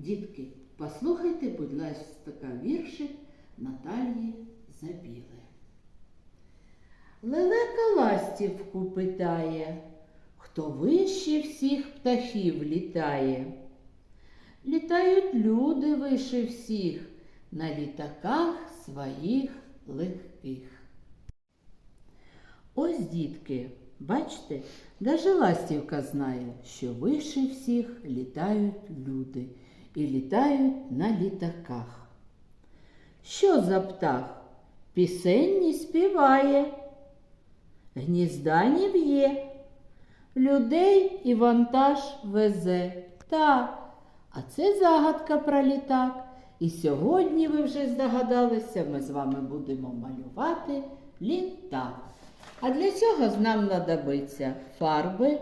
Дітки, послухайте, будь ласка, віршик Наталії Забіли. Лелека ластівку питає, хто вище всіх птахів літає. Літають люди вище всіх на літаках своїх легких. Ось, дітки, бачите, даже ластівка знає, що вище всіх літають люди і літають на літаках. Що за птах? Пісенні співає, гнізда не в'є, людей і вантаж везе. Так, а це загадка про літак. І сьогодні ви вже здогадалися, ми з вами будемо малювати літак. А для цього нам знадобиться фарби,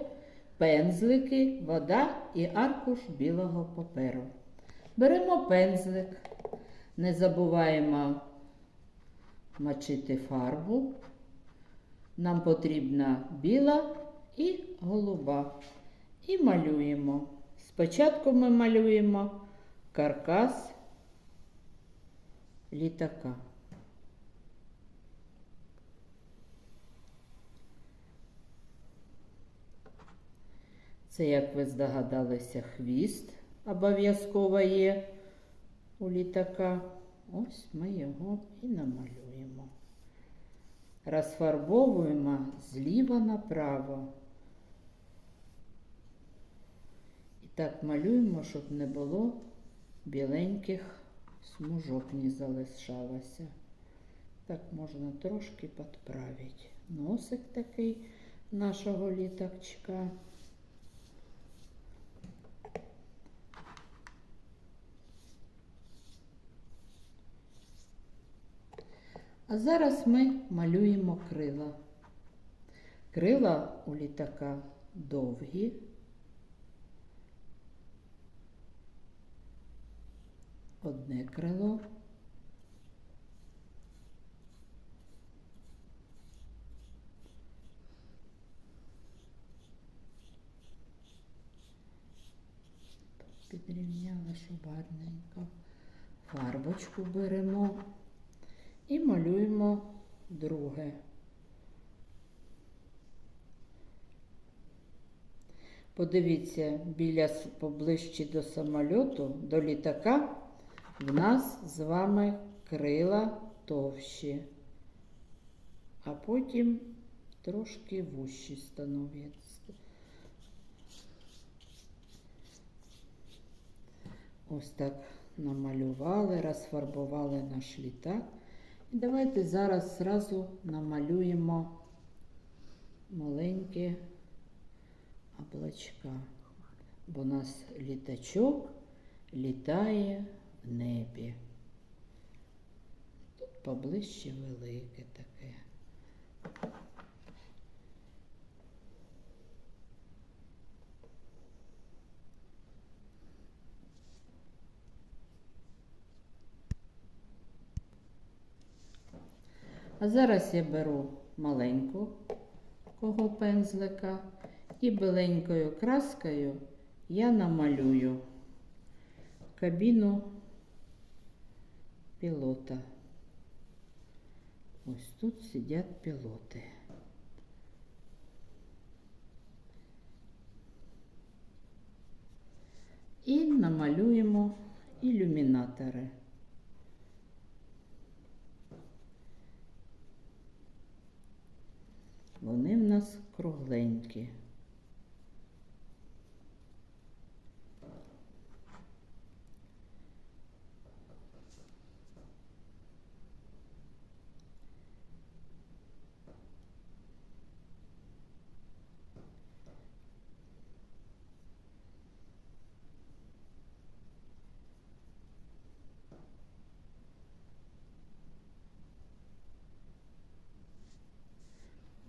пензлики, вода і аркуш білого паперу. Беремо пензлик, не забуваємо мочити фарбу. Нам потрібна біла і голуба. І малюємо. Спочатку ми малюємо каркас літака. Це, як ви здогадалися, хвіст обов'язково є у літака. Ось ми його і намалюємо. Розфарбовуємо зліва направо. І так малюємо, щоб не було біленьких смужок не залишалося. Так можна трошки підправити. Носик такий нашого літакчика. А зараз ми малюємо крила. Крила у літака довгі. Одне крило. Підрівняла, щоб гарненько. Фарбочку беремо і малюємо друге. Подивіться, біля поближче до самольоту, до літака, в нас з вами крила товщі, а потім трошки вущі становляться. Ось так намалювали, розфарбували наш літак. Давайте зараз зразу намалюємо маленькі облачка, бо у нас літачок літає в небі. Тут поближче велике таке. А зараз я беру маленьку кого пензлика і біленькою краскою я намалюю кабіну пілота. Ось тут сидять пілоти. І намалюємо ілюмінатори. Вони в нас кругленькі.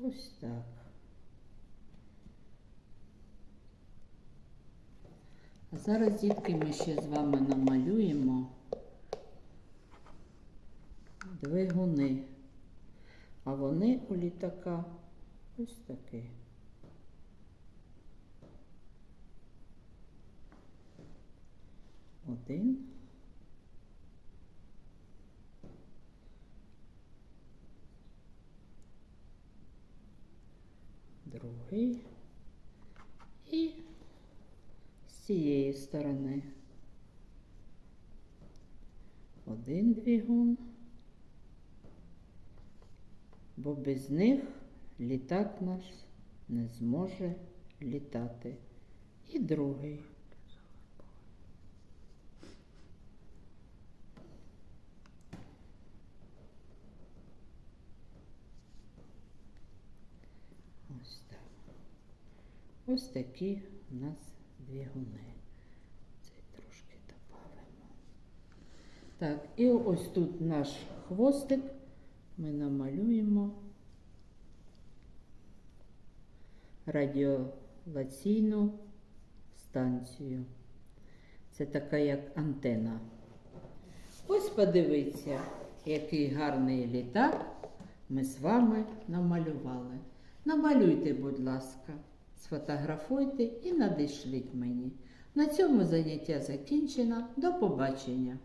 Ось так. А зараз, дітки, ми ще з вами намалюємо двигуни. А вони у літака ось такі. Один. Другий. І цієї сторони. Один двигун. Бо без них літак наш не зможе літати. І другий. Ось так. Ось такі у нас двигуни. Цей трошки добавимо. Так, і ось тут наш хвостик ми намалюємо радіолаційну станцію. Це така як антена. Ось подивіться, який гарний літак ми з вами намалювали. Намалюйте, будь ласка, сфотографуйте і надішліть мені. На цьому заняття закінчено. До побачення!